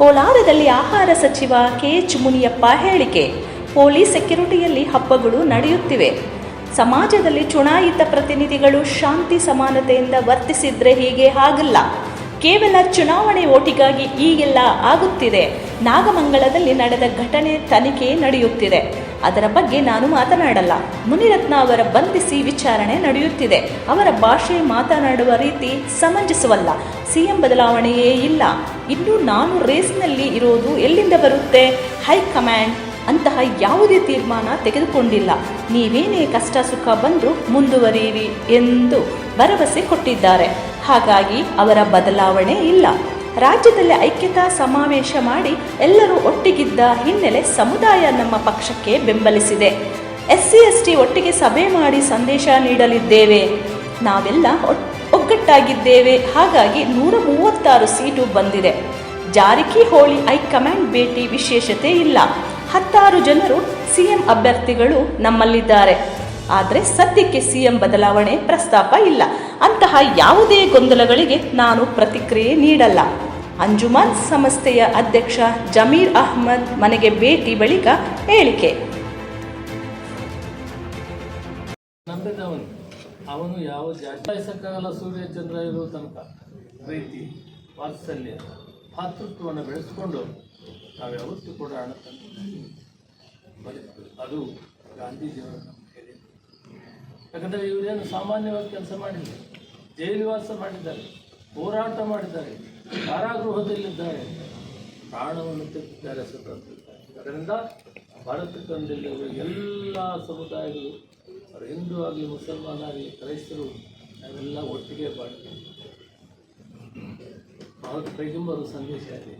ಕೋಲಾರದಲ್ಲಿ ಆಹಾರ ಸಚಿವ ಕೆ ಎಚ್ ಮುನಿಯಪ್ಪ ಹೇಳಿಕೆ. ಪೊಲೀಸ್ ಸೆಕ್ಯುರಿಟಿಯಲ್ಲಿ ಹಬ್ಬಗಳು ನಡೆಯುತ್ತಿವೆ. ಸಮಾಜದಲ್ಲಿ ಚುನಾಯಿತ ಪ್ರತಿನಿಧಿಗಳು ಶಾಂತಿ ಸಮಾನತೆಯಿಂದ ವರ್ತಿಸಿದ್ರೆ ಹೀಗೆ ಆಗಲ್ಲ ಕೇವಲ ಚುನಾವಣೆ ಓಟಿಗಾಗಿ ಈಗೆಲ್ಲ ಆಗುತ್ತಿದೆ. ನಾಗಮಂಗಲದಲ್ಲಿ ನಡೆದ ಘಟನೆ ತನಿಖೆ ನಡೆಯುತ್ತಿದೆ. ಅದರ ಬಗ್ಗೆ ನಾನು ಮಾತನಾಡಲ್ಲ. ಮುನಿರತ್ನ ಅವರ ಬಂಧಿಸಿ ವಿಚಾರಣೆ ನಡೆಯುತ್ತಿದೆ. ಅವರ ಭಾಷೆ ಮಾತನಾಡುವ ರೀತಿ ಸಮಂಜಸವಲ್ಲ. ಸಿಎಂ ಬದಲಾವಣೆಯೇ ಇಲ್ಲ. ಇನ್ನು ನಾನು ರೇಸ್ನಲ್ಲಿ ಇರೋದು ಎಲ್ಲಿಂದ ಬರುತ್ತೆ? ಹೈಕಮಾಂಡ್ ಅಂತಹ ಯಾವುದೇ ತೀರ್ಮಾನ ತೆಗೆದುಕೊಂಡಿಲ್ಲ. ನೀವೇನೇ ಕಷ್ಟ ಸುಖ ಬಂದರೂ ಮುಂದುವರಿಯಿರಿ ಎಂದು ಭರವಸೆ ಕೊಟ್ಟಿದ್ದಾರೆ. ಹಾಗಾಗಿ ಅವರ ಬದಲಾವಣೆ ಇಲ್ಲ. ರಾಜ್ಯದಲ್ಲಿ ಐಕ್ಯತಾ ಸಮಾವೇಶ ಮಾಡಿ ಎಲ್ಲರೂ ಒಟ್ಟಿಗಿದ್ದ ಹಿನ್ನೆಲೆ ಸಮುದಾಯ ನಮ್ಮ ಪಕ್ಷಕ್ಕೆ ಬೆಂಬಲಿಸಿದೆ. ಎಸ್ಸಿ ಎಸ್ ಟಿ ಒಟ್ಟಿಗೆ ಸಭೆ ಮಾಡಿ ಸಂದೇಶ ನೀಡಲಿದ್ದೇವೆ. ನಾವೆಲ್ಲ ಒಗ್ಗಟ್ಟಾಗಿದ್ದೇವೆ. ಹಾಗಾಗಿ ನೂರ ಮೂವತ್ತಾರು ಸೀಟು ಬಂದಿದೆ. ಜಾರಕಿಹೊಳಿ ಹೈಕಮಾಂಡ್ ಭೇಟಿ ವಿಶೇಷತೆ ಇಲ್ಲ. ಹತ್ತಾರು ಜನರು ಸಿಎಂ ಅಭ್ಯರ್ಥಿಗಳು ನಮ್ಮಲ್ಲಿದ್ದಾರೆ. ಆದರೆ ಸದ್ಯಕ್ಕೆ ಸಿಎಂ ಬದಲಾವಣೆ ಪ್ರಸ್ತಾಪ ಇಲ್ಲ. ಅಂತಹ ಯಾವುದೇ ಗೊಂದಲಗಳಿಗೆ ನಾನು ಪ್ರತಿಕ್ರಿಯೆ ನೀಡಲ್ಲ. ಅಂಜುಮನ್ ಸಂಸ್ಥೆಯ ಅಧ್ಯಕ್ಷ ಜಮೀರ್ ಅಹ್ಮದ್ ಮನೆಗೆ ಭೇಟಿ ಬಳಿಕ ಹೇಳಿಕೆ. ಅವನು ಯಾವ ಜಾತಿಸಕ್ಕಾಗಲ್ಲ ಸೂರ್ಯ ಚಂದ್ರ ಇರೋ ತನಕ ಪ್ರೀತಿ, ವಾತ್ಸಲ್ಯ, ಭಾತೃತ್ವವನ್ನು ಬೆಳೆಸ್ಕೊಂಡು ನಾವು ಯಾವತ್ತೂ ಕೂಡ ಹಣ ಅದು ಗಾಂಧೀಜಿಯವರ ಯಾಕಂದರೆ ಇವರೇನು ಸಾಮಾನ್ಯವಾಗಿ ಕೆಲಸ ಮಾಡಿಲ್ಲ. ಜೈಲುವಾಸ ಮಾಡಿದ್ದಾರೆ, ಹೋರಾಟ ಮಾಡಿದ್ದಾರೆ, ಕಾರಾಗೃಹದಲ್ಲಿದ್ದಾರೆ. ಪ್ರಾಣವನ್ನು ತೆಗೆದಿದ್ದಾರೆ ಸ್ವತಂತ್ರಕ್ಕಾಗಿ ಅದರಿಂದ ಭಾರತಕ್ಕಂದಿರುವ ಎಲ್ಲ ಸಮುದಾಯಗಳು, ಅವರು ಹಿಂದೂ ಆಗಲಿ ಮುಸಲ್ಮಾನ ಆಗಲಿ ಕ್ರೈಸ್ತರು, ನಾವೆಲ್ಲ ಒಟ್ಟಿಗೆ ಬಾಳ್ತೀವಿ. ಭಾರತ ಕೈಗುಂಬರು ಸಂದೇಶ ಇದೆ.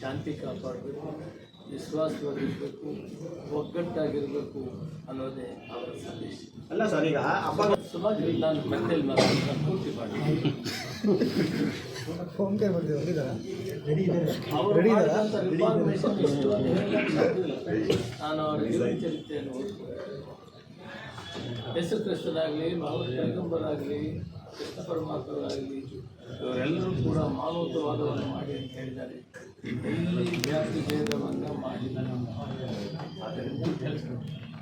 ಶಾಂತಿ ಕಾಪಾಡಬೇಕು. ವಿಶ್ವಾಸವಾಗಿರಬೇಕು ಒಗ್ಗಟ್ಟಾಗಿರಬೇಕು ಅನ್ನೋದೇ ಅವರ ಸಂದೇಶ. ಅಲ್ಲ ಸರ್ ಈಗ ಹಬ್ಬ ಸುಮಾರು ನಾನು ಮತ್ತೆ ಮಾತಾಡ್ತಾ ಪೂರ್ತಿ ಮಾಡಿ. ಅವರು ಮಾಡಿದಂಥ ರಿಫಾರ್ಮೇಷನ್ ಎಷ್ಟು ಅಂತ ಹೇಳಕ್ಕೆ ನಾನು ಅವರ ಜೀವನ ಚರಿತ್ರೆಯನ್ನು ಓದ್ಕೊಂಡು ಯೇಸು ಕ್ರಿಸ್ತನಾಗಲಿ ನಾವು ಪೈಗಂಬರಾಗಲಿ ಕೃಷ್ಣ ಪರಮಾತ್ಮರಾಗಲಿ ಇವರೆಲ್ಲರೂ ಕೂಡ ಮಾನವತವಾದವನ್ನು ಮಾಡಿ ಅಂತ ಹೇಳಿದ್ದಾರೆ. ಎಲ್ಲಿ ಜಾತಿ ಭೇದವನ್ನು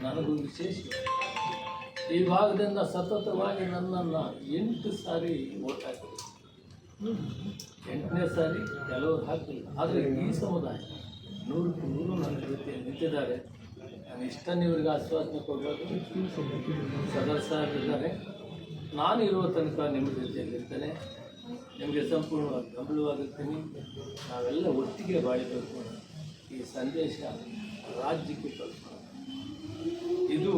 ನನಗೊಂದು ವಿಶೇಷ ಈ ಭಾಗದಿಂದ ಸತತವಾಗಿ ನನ್ನನ್ನು ಎಂಟು ಸಾರಿ ಓಟ್ ಹಾಕಿದೆ ಎಂಟನೇ ಸಾರಿ ಕೆಲವರು ಹಾಕಿಲ್ಲ. ಆದರೆ ಈ ಸಮುದಾಯ ನೂರಕ್ಕೆ ನೂರು ನನ್ನ ಜೊತೆ ನಿಂತಿದ್ದಾರೆ. ನಾನು ಇಷ್ಟನ್ನು ಇವರಿಗೆ ಆಶ್ವಾಸನೆ ಕೊಡಬೇಕು ನಾನು ಇರುವ ತನಕ ನಿಮ್ಮ ಜೊತೆಯಲ್ಲಿರ್ತೇನೆ. ನಿಮಗೆ ಸಂಪೂರ್ಣವಾಗಿ ಬೆಂಬಲವಾಗಿರ್ತೀನಿ ನಾವೆಲ್ಲ ಒಟ್ಟಿಗೆ ಬಾಳಬೇಕು ಈ ಸಂದೇಶ ರಾಜ್ಯಕ್ಕೆ ತಲುಪೋಣ ಇದು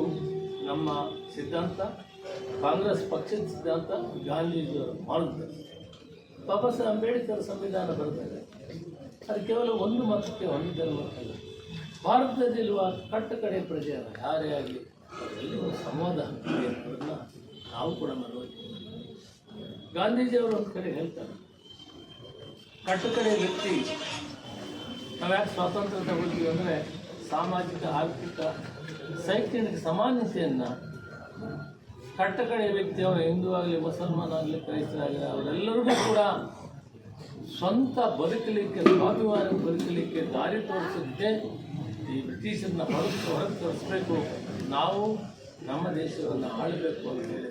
ನಮ್ಮ ಸಿದ್ಧಾಂತ, ಕಾಂಗ್ರೆಸ್ ಪಕ್ಷದ ಸಿದ್ಧಾಂತ, ಗಾಂಧೀಜಿಯವರು ಮಾಡುತ್ತೆ ಬಾಬಾ ಸಾಹೇಬ್ ಅಂಬೇಡ್ಕರ್ ಸಂವಿಧಾನ ಬರೆದಿದೆ ಅದು ಕೇವಲ ಒಂದು ಮತಕ್ಕೆ ಒಂದು ಧರ್ಮಕ್ಕಲ್ಲ ಭಾರತದಲ್ಲಿರುವ ಕಟ್ಟ ಕಡೆ ಪ್ರಜೆ ಯಾರೇ ಆಗಲಿ, ಅವರೆಲ್ಲರೂ ಸಂವಾದ ಇದೆ ಅನ್ನೋದನ್ನ ನಾವು ಕೂಡ ಮನವರಿಕೆ ಗಾಂಧೀಜಿಯವರು ಒಂದು ಕಡೆ ಹೇಳ್ತಾರೆ ಕಟ್ಟುಕಡೆ ವ್ಯಕ್ತಿ ನಾವು ಸ್ವಾತಂತ್ರ್ಯ ತಗೊಳ್ತೀವಿ ಅಂದರೆ ಸಾಮಾಜಿಕ, ಆರ್ಥಿಕ, ಶೈಕ್ಷಣಿಕ ಸಮಾನತೆಯನ್ನು ಕಟ್ಟಕಡೆ ವ್ಯಕ್ತಿ ಅವರು ಹಿಂದೂ ಆಗಲಿ, ಮುಸಲ್ಮಾನ್ ಆಗಲಿ ಕ್ರೈಸ್ತರಾಗಲಿ ಅವರೆಲ್ಲರಿಗೂ ಕೂಡ ಸ್ವಂತ ಬದುಕಲಿಕ್ಕೆ, ಸ್ವಾಭಿಮಾನ ಬದುಕಲಿಕ್ಕೆ ದಾರಿ ತೋರಿಸಿದ್ದೇ ಈ ಬ್ರಿಟಿಷರನ್ನ ಹೊರತು ಹೊರಗೆ ತೋರಿಸ್ಬೇಕು. ನಾವು ನಮ್ಮ ದೇಶವನ್ನು ಆಳಬೇಕು ಅಂತ ಹೇಳಿ